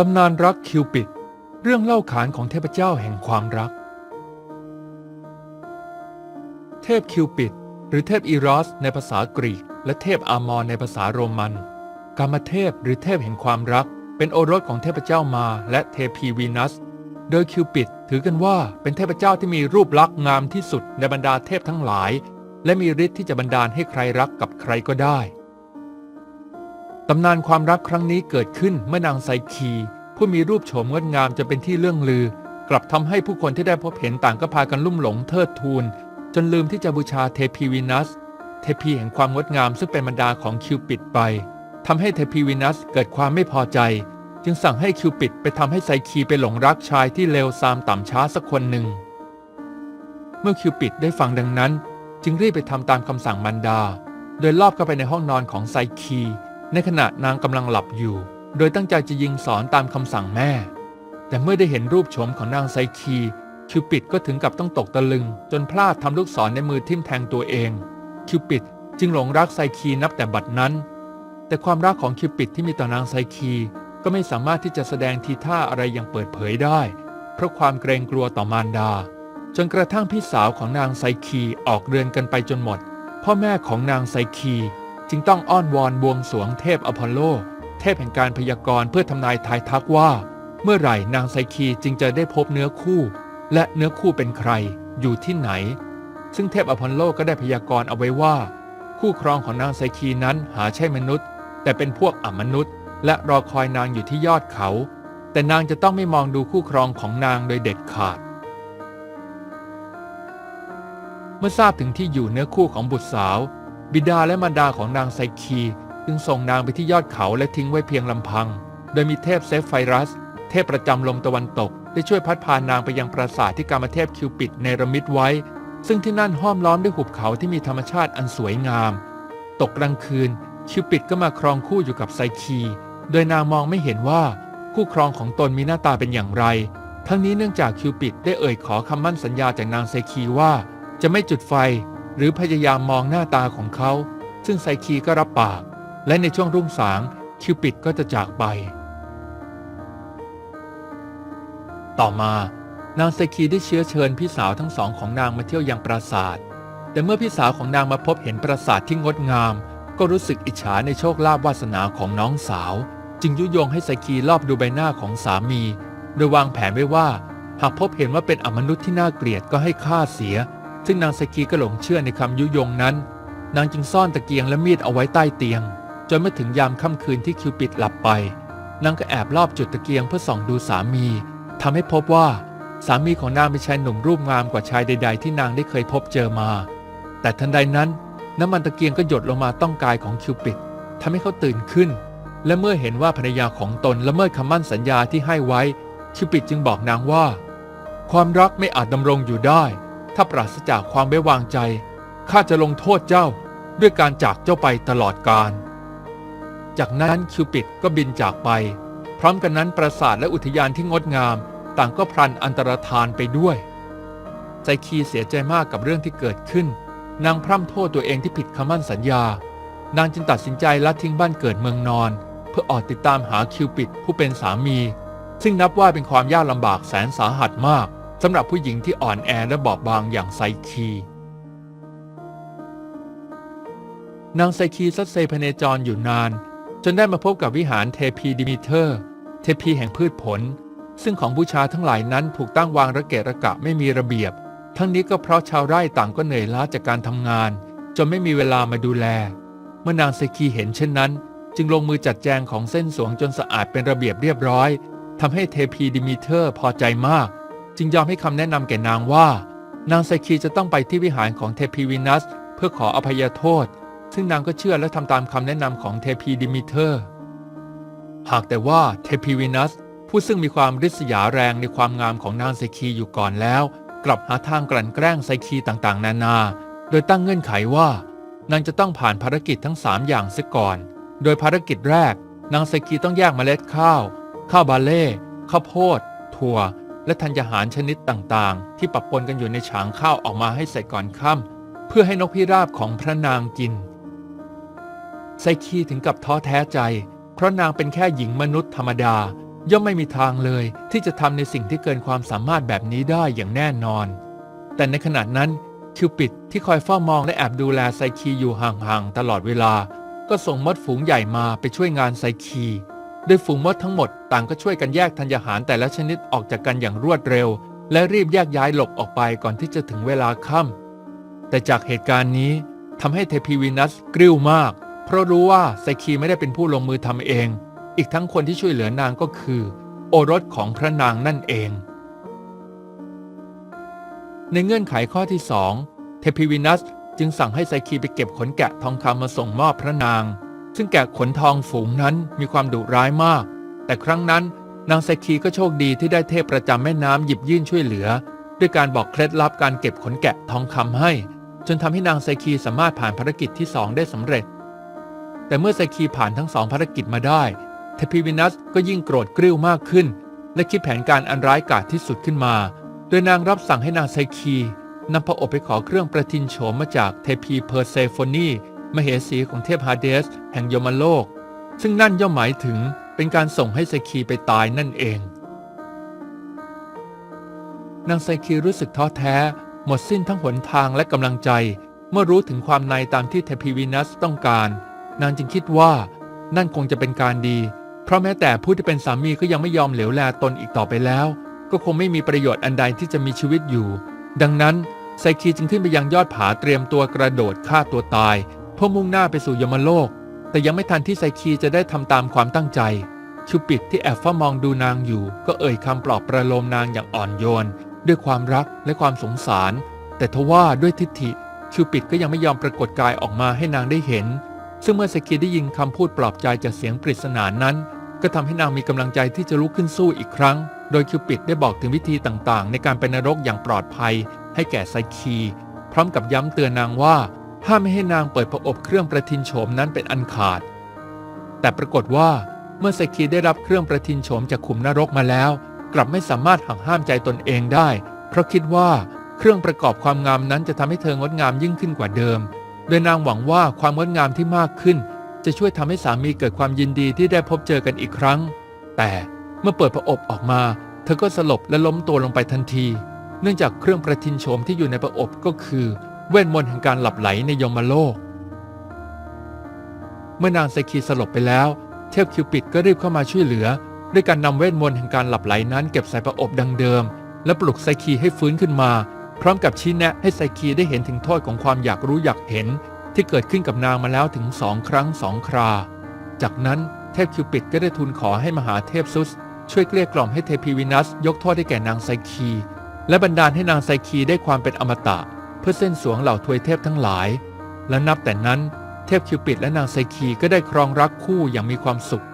ตำนานรักคิวปิด เรื่องเล่าขานของเทพเจ้าแห่งความรัก เทพคิวปิด หรือเทพอีรอส ในภาษากรีก และเทพอามอนในภาษาโรมัน กามเทพหรือเทพแห่งความรัก เป็นโอรสของเทพเจ้ามาและเทพีวีนัส โดยคิวปิดถือกันว่าเป็นเทพเจ้าที่มีรูปลักษณ์งามที่สุดในบรรดาเทพทั้งหลาย และมีฤทธิ์ที่จะบันดาลให้ใครรักกับใครก็ได้ ตำนานความรักครั้งนี้เกิดขึ้นเมื่อนางไซคี ผู้มีรูปโฉมงดงามจะเป็นที่เรื่องลือ กลับทำให้ผู้คนที่ได้พบเห็นต่างก็พากันลุ่มหลงเทิดทูน จนลืมที่จะบูชาเทพีวีนัส เทพีแห่งความงดงามซึ่งเป็นบรรดาของคิวปิดไปทำให้เทพีวีนัสเกิดความไม่พอใจ จึงสั่งให้คิวปิดไปทำให้ไซคีไปหลงรักชายที่เลวทรามต่ำช้าสักคนหนึ่ง เมื่อคิวปิดได้ฟังดังนั้น จึงรีบไปทำตามคำสั่งมันดา โดยลอบเข้าไปในห้องนอนของไซคี ในขณะนางกำลังหลับอยู่ โดยตั้งใจจะยิงสอนตามคำสั่งแม่ แต่เมื่อได้เห็นรูปโฉมของนางไซคีคิวปิดก็ถึงกับต้องตกตะลึง จนพลาดทำลูกศรในมือทิ่มแทงตัวเอง คิวปิดจึงหลงรักไซคีนับแต่บัดนั้น แต่ความรักของคิวปิดที่มีต่อนางไซคีก็ไม่สามารถที่จะแสดงทีท่าอะไรอย่างเปิดเผยได้ เพราะความเกรงกลัวต่อมารดา จนกระทั่งพี่สาวของนางไซคีออกเรือนกันไปจนหมด พ่อแม่ของนางไซคี จึงต้องอ้อนวอนบวงสรวงเทพอพอลโล เทพแห่งการพยากรณ์เพื่อทำนายทายทักว่า เมื่อไหร่นางไซคีจึงจะได้พบเนื้อคู่ และเนื้อคู่เป็นใครอยู่ที่ไหน ซึ่งเทพอพอลโลก็ได้พยากรณ์เอาไว้ว่า คู่ครองของนางไซคีนั้นหาใช่มนุษย์ แต่เป็นพวกอมนุษย์ และรอคอยนางอยู่ที่ยอดเขา แต่นางจะต้องไม่มองดูคู่ครองของนางโดยเด็ดขาด เมื่อทราบถึงที่อยู่เนื้อคู่ของบุตรสาว บิดาและมารดาของนางไซคีจึงส่งนางไปที่ยอดเขาและทิ้งไว้เพียงลำพัง โดยมีเทพเซฟไฟรัส เทพประจำลมตะวันตก ได้ช่วยพัดพานางไปยังปราสาทที่กามเทพคิวปิดเนรมิตไว้ ซึ่งที่นั่นห้อมล้อมด้วยหุบเขาที่มีธรรมชาติอันสวยงาม ตกกลางคืน คิวปิดก็มาครองคู่อยู่กับไซคี โดยนางมองไม่เห็นว่าคู่ครองของตนมีหน้าตาเป็นอย่างไร ทั้งนี้เนื่องจากคิวปิดได้เอ่ยขอคำมั่นสัญญาจากนางไซคีว่า จะไม่จุดไฟ หรือพยายามมองหน้าตาของเขา ซึ่งไซคีก็รับปาก และในช่วงรุ่งสางคิวปิดก็จะจากไป ต่อมานางไซคีได้เชื้อเชิญพี่สาวทั้งสองของนางมาเที่ยวยังปราสาท แต่เมื่อพี่สาวของนางมาพบเห็นปราสาทที่งดงาม ก็รู้สึกอิจฉาในโชคลาภวาสนาของน้องสาว จึงยุยงให้ไซคีลอบดูใบหน้าของสามี โดยวางแผนไว้ว่า หากพบเห็นว่าเป็นอมนุษย์ที่น่าเกลียดก็ให้ฆ่าเสีย ซึ่งนางไซคีก็หลงเชื่อในคำยุยงนั้น นางจึงซ่อนตะเกียงและมีดเอาไว้ใต้เตียง จนเมื่อถึงยามค่ำคืนที่คิวปิดหลับไป นางก็แอบลอบจุดตะเกียงเพื่อส่องดูสามีทำให้พบว่าสามีของนางเป็นชายหนุ่มรูปงามกว่าชายใด ๆ ที่นางได้เคยพบเจอมา แต่ทันใดนั้น น้ำมันตะเกียงก็หยดลงมาต้องกายของคิวปิดทำให้เขาตื่นขึ้น และเมื่อเห็นว่าภรรยาของตนละเมิดคำมั่นสัญญาที่ให้ไว้คิวปิดจึงบอกนางว่า ความรักไม่อาจดำรงอยู่ได้ ถ้าปราศจากความไว้วางใจข้าจะลงโทษเจ้าด้วยการจากเจ้าไปตลอดกาลจากนั้นคิวปิดก็บินจากไป พร้อมกันนั้นปราสาทและอุทยานที่งดงาม ต่างก็พลันอันตรธานไปด้วยไซคีเสียใจมากกับเรื่องที่เกิดขึ้น นางพร่ำโทษตัวเองที่ผิดคำมั่นสัญญา นางจึงตัดสินใจละทิ้งบ้านเกิดเมืองนอน เพื่อออกติดตามหาคิวปิดผู้เป็นสามี ซึ่งนับว่าเป็นความยากลำบากแสนสาหัสมาก สำหรับผู้หญิงที่อ่อนแอและบอบบางอย่างไซคี นางไซคีซัดเซพเนจรอยู่นาน จนได้มาพบกับวิหารเทพีดิมิเทอร์ เทพีแห่งพืชผล ซึ่งของบูชาทั้งหลายนั้นถูกตั้งวางระเกะระกะไม่มีระเบียบ ทั้งนี้ก็เพราะชาวไร่ต่างก็เหนื่อยล้าจากการทำงาน จนไม่มีเวลามาดูแล เมื่อนางไซคีเห็นเช่นนั้น จึงลงมือจัดแจงของเส้นสวงจนสะอาดเป็นระเบียบเรียบร้อยทำให้เทพีดิมิเทอร์พอใจมาก จึงยอมให้คำแนะนำแก่นางว่า นางไซคีจะต้องไปที่วิหารของเทพีวินัส เพื่อขออภัยโทษ ซึ่งนางก็เชื่อและทำตามคำแนะนำของเทพีดิมิเทอร์ หากแต่ว่าเทพีวินัส ผู้ซึ่งมีความริษยาแรงในความงามของนางไซคีอยู่ก่อนแล้ว กลับหาทางกลั่นแกล้งไซคีต่างๆ นานา โดยตั้งเงื่อนไขว่านางจะต้องผ่านภารกิจทั้ง 3 อย่างเสียก่อน โดยภารกิจแรก นางไซคีต้องแยกเมล็ดข้าว ข้าวบาเล่ ข้าวโพด ถั่ว และธัญญาหารชนิดต่างๆ ที่ปะปนกันอยู่ในฉางข้าวออกมาให้ใส่ก่อนค่ำเพื่อให้นกพิราบของพระนางกิน ไซคีถึงกับท้อแท้ใจ เพราะนางเป็นแค่หญิงมนุษย์ธรรมดา ย่อมไม่มีทางเลยที่จะทำในสิ่งที่เกินความสามารถแบบนี้ได้อย่างแน่นอน แต่ในขณะนั้นคิวปิดที่คอยเฝ้ามองและแอบดูแลไซคีอยู่ห่างๆตลอดเวลา ก็ส่งมดฝูงใหญ่มาไปช่วยงานไซคี โดยฝูงมดทั้งหมดต่างก็ช่วยกันแยกธัญญาหารแต่ละชนิดออกจากกันอย่างรวดเร็ว และรีบแยกย้ายหลบออกไปก่อนที่จะถึงเวลาค่ำแต่จากเหตุการณ์นี้ทำให้เทพีวีนัสกริ้วมาก เพราะรู้ว่าไซคีไม่ได้เป็นผู้ลงมือทำเอง อีกทั้งคนที่ช่วยเหลือนางก็คือ โอรสของพระนางนั่นเอง ในเงื่อนไขข้อที่สองเทพีวินัสจึงสั่งให้ไซคีไปเก็บขนแกะทองคำมาส่งมอบพระนาง ซึ่งแกะขนทองฝูงนั้นมีความดุร้ายมาก แต่ครั้งนั้นนางไซคีก็โชคดีที่ได้เทพประจำแม่น้ำหยิบยื่นช่วยเหลือ ด้วยการบอกเคล็ดลับการเก็บขนแกะทองคำให้ จนทำให้นางไซคีสามารถผ่านภารกิจที่สองได้สำเร็จ แต่เมื่อไซคีผ่านทั้งสองภารกิจมาได้เทพีวินัสก็ยิ่งโกรธกริ้วมากขึ้น และคิดแผนการอันร้ายกาจที่สุดขึ้นมา โดยนางรับสั่งให้นางไซคีนำพระอบไปขอเครื่องประทินโฉมมาจากเทพีเพอร์เซโฟนี มเหสีของเทพฮาเดสแห่งยมโลก ซึ่งนั่นย่อมหมายถึงเป็นการส่งให้ไซคีไปตายนั่นเอง นางไซคีรู้สึกท้อแท้ หมดสิ้นทั้งหนทางและกำลังใจ เมื่อรู้ถึงความในตามที่เทพีวินัสต้องการ นางจึงคิดว่านั่นคงจะเป็นการดี เพราะแม้แต่ผู้ที่เป็นสามีก็ยังไม่ยอมเหลวแลตนอีกต่อไปแล้ว ก็คงไม่มีประโยชน์อันใดที่จะมีชีวิตอยู่ ดังนั้นไซคีจึงขึ้นไปยังยอดผาเตรียมตัวกระโดดฆ่าตัวตาย เพื่อมุ่งหน้าไปสู่ยมโลก แต่ยังไม่ทันที่ไซคีจะได้ทำตามความตั้งใจคิวปิดที่แอบเฝ้ามองดูนางอยู่ ก็เอ่ยคำปลอบประโลมนางอย่างอ่อนโยน ด้วยความรักและความสงสาร แต่ทว่าด้วยทิฏฐิคิวปิดก็ยังไม่ยอมปรากฏกายออกมาให้นางได้เห็น ซึ่งเมื่อไซคีได้ยินคำพูดปลอบใจจากเสียงปริศนานั้น ก็ทำให้นางมีกำลังใจที่จะลุกขึ้นสู้อีกครั้ง โดยคิวปิดได้บอกถึงวิธีต่างๆ ในการเป็นนรกอย่างปลอดภัย ให้แก่ไซคี พร้อมกับย้ำเตือนนางว่า ห้ามไม่ให้นางเปิดพระอบเครื่องประทินโฉมนั้นเป็นอันขาด แต่ปรากฏว่าเมื่อไซคีได้รับเครื่องประทินโฉมจากขุมนรกมาแล้ว กลับไม่สามารถหักห้ามใจตนเองได้ เพราะคิดว่าเครื่องประกอบความงามนั้นจะทำให้เธองดงามยิ่งขึ้นกว่าเดิม โดยนางหวังว่าความงดงามที่มากขึ้น จะช่วยทำให้สามีเกิดความยินดีที่ได้พบเจอกันอีกครั้ง แต่เมื่อเปิดพระอบออกมา เธอก็สลบและล้มตัวลงไปทันที เนื่องจากเครื่องประทินโฉมที่อยู่ในพระอบก็คือ เวทมนต์แห่งการหลับไหลในยมโลก เมื่อนางไซคีสลบไปแล้ว เทพคิวปิดก็รีบเข้ามาช่วยเหลือ ด้วยการนำเวทมนต์แห่งการหลับไหลนั้นเก็บใส่พระอบดังเดิม และปลุกไซคีให้ฟื้นขึ้นมา พร้อมกับชี้แนะให้ไซคีได้เห็นถึงโทษของความอยากรู้อยากเห็น ที่เกิดขึ้นกับนางมาแล้วถึงสองครั้งสองครา จากนั้นเทพคิวปิดก็ได้ทูลขอให้มหาเทพซุสช่วยเกลี้ยกล่อมให้เทพีวินัสยกโทษให้แก่นางไซคี และบันดาลให้นางไซคีได้ความเป็นอมตะ เพื่อเส้นสวงเหล่าทวยเทพทั้งหลาย และนับแต่นั้นเทพคิวปิดและนางไซคีก็ได้ครองรักคู่อย่างมีความสุข